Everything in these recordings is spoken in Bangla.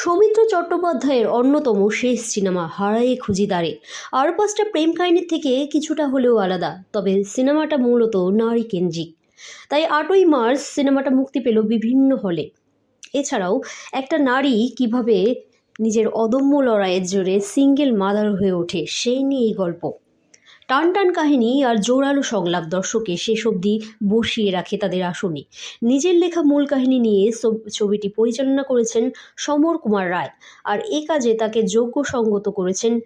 সৌমিত্র চট্টোপাধ্যায়ের অন্যতম শেষ সিনেমা হারায়ে খুঁজিদারে আর পাঁচটা প্রেম কাহিনীর থেকে কিছুটা হলেও আলাদা, তবে সিনেমাটা মূলত নারী কেন্দ্রিক। তাই আটই মার্চ সিনেমাটা মুক্তি পেল বিভিন্ন হলে। এছাড়াও একটা নারী কীভাবে নিজের অদম্য লড়াইয়ের জোরে সিঙ্গেল মাদার হয়ে ওঠে সেই নিয়ে এই গল্প। টান টান কাহিনী আর জোরালো সংলাপ দর্শকে শেষ অবধি বসিয়ে রাখে তাদের আসনে। নিজের লেখা মূল কাহিনী নিয়ে ছব- ছবিটি পরিচালনা করেছেন সমর কুমার রায় আর এ কাজে তাকে যোগ্য সঙ্গত করেছেন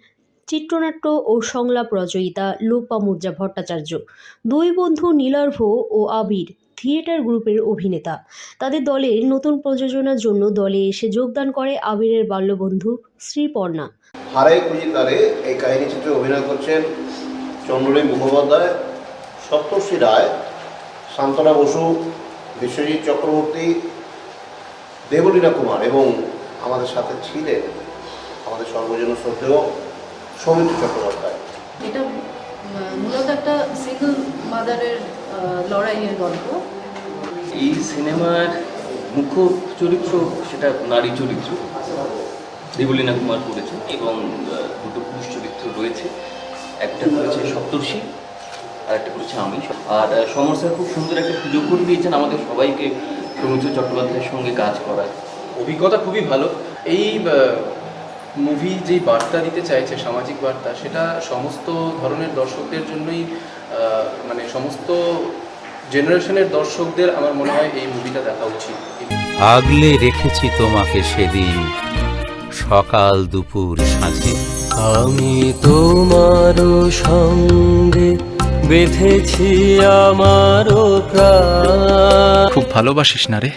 চিত্রনাট্য ও সংলাপ রচয়িতা লোপামুদ্রা ভট্টাচার্য। দুই বন্ধু নীলার্ভ ও আবির থিয়েটার গ্রুপের অভিনেতা। তাদের দলের নতুন প্রযোজনার জন্য দলে এসে যোগদান করে আবিরের বাল্যবন্ধু শ্রীপর্ণা। হারাই খুঁজি তারে এই কাহিনী চিত্রে অভিনয় করছেন চন্দ্রলীন মুখোপাধ্যায় সপ্তর্ষি রায় শান্তনা বসু বিশ্বজিৎ চক্রবর্তী দেবলীনা কুমার এবং আমাদের সাথে ছিলেন আমাদের সর্বজন শ্রদ্ধেয় সৌমিত্র চট্টোপাধ্যায় এটা মূলত একটা সিঙ্গল মাদারের লড়াইয়ের গল্প। এই সিনেমার মুখ্য চরিত্র সেটা নারী চরিত্র। দেবলীনা কুমার করেছেন এবং দুটো পুরুষ চরিত্র রয়েছে। একটা করেছে সপ্তর্ষি আর একটা করেছে আমি আর সমর স্যার খুব সুন্দর একটা সুযোগ করে দিয়েছেন আমাদের সবাইকে সৌমিত্র চট্টোপাধ্যায়ের সঙ্গে কাজ করার। অভিজ্ঞতা খুবই ভালো। এই মুভি যেই বার্তা দিতে চাইছে সামাজিক বার্তা সেটা সমস্ত ধরনের দর্শকদের জন্যই মানে সমস্ত জেনারেশনের দর্শকদের আমার মনে হয় এই মুভিটা দেখা উচিত। আগলে রেখেছি তোমাকে সেদিন সকাল দুপুর সাঁঝে। আমি তোমারও সঙ্গে বেঁধেছি প্রাণ। খুব ভালোবাসিস না রে?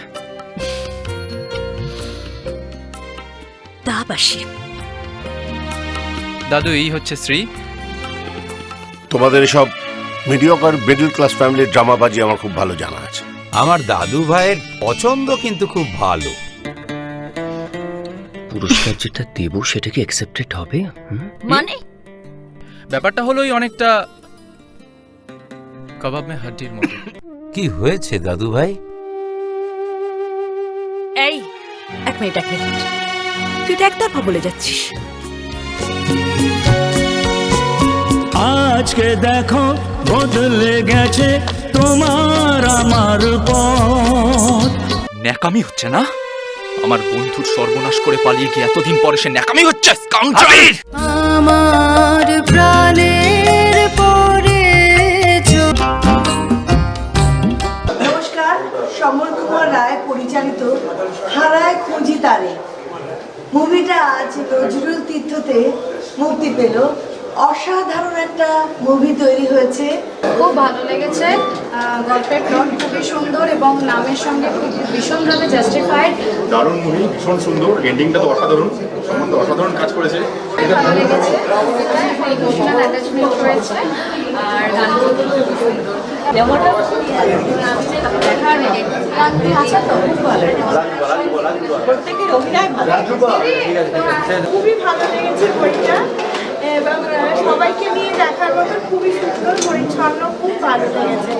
দাদু এই হচ্ছে শ্রী। তোমাদের এসব মিডিয়কার মিডল ক্লাস ফ্যামিলির ড্রামাবাজি আমার খুব ভালো জানা আছে। আমার দাদু ভাইয়ের পছন্দ কিন্তু খুব ভালো। পুরস্কার যেটা দেব সেটা কি অ্যাকসেপ্টেড হবে? মানে? ব্যাপারটা হলো ওই অনেকটা কাবাব মে হাড্ডির মতো। কি হয়েছে দাদু ভাই এই এক মিনিট এক মিনিট। তুই তো একতরফা বলে যাচ্ছিস। আজকে দেখো বদলে গেছে তোমার আমার পথ। ন্যাকামি হচ্ছে না? আমার বন্ধুর সর্বনাশ করে পালিয়ে গিয়ে এতদিন পরে সে ন্যাকামি হচ্ছে! আমার প্রাণের পরে নমস্কার সমর কুমার রায় পরিচালিত হারায় খুঁজি তারে। মুভিটা আজ নজরুল তীর্থতে মুক্তি পেল। অসাধারণ একটা মুভি তৈরি হয়েছে। খুব ভালো লেগেছে। গল্পের প্লট খুবই সুন্দর এবং নামের সঙ্গে খুব ভীষণভাবে জাস্টিফাইড দারুণ মুভি ভীষণ সুন্দর। এন্ডিংটা তো অসাধারণ। সম্বন্ধে অসাধারণ কাজ করেছে। ভালো লেগেছে। ইমোশনাল অ্যাটাচমেন্ট রয়েছে আর গানগুলো খুবই সুন্দর। ডেমোটা দেখার আছে তো? খুব ভালো প্রত্যেকের অভিনয় ভালো। খুবই ভালো লেগেছে। বইটা এবং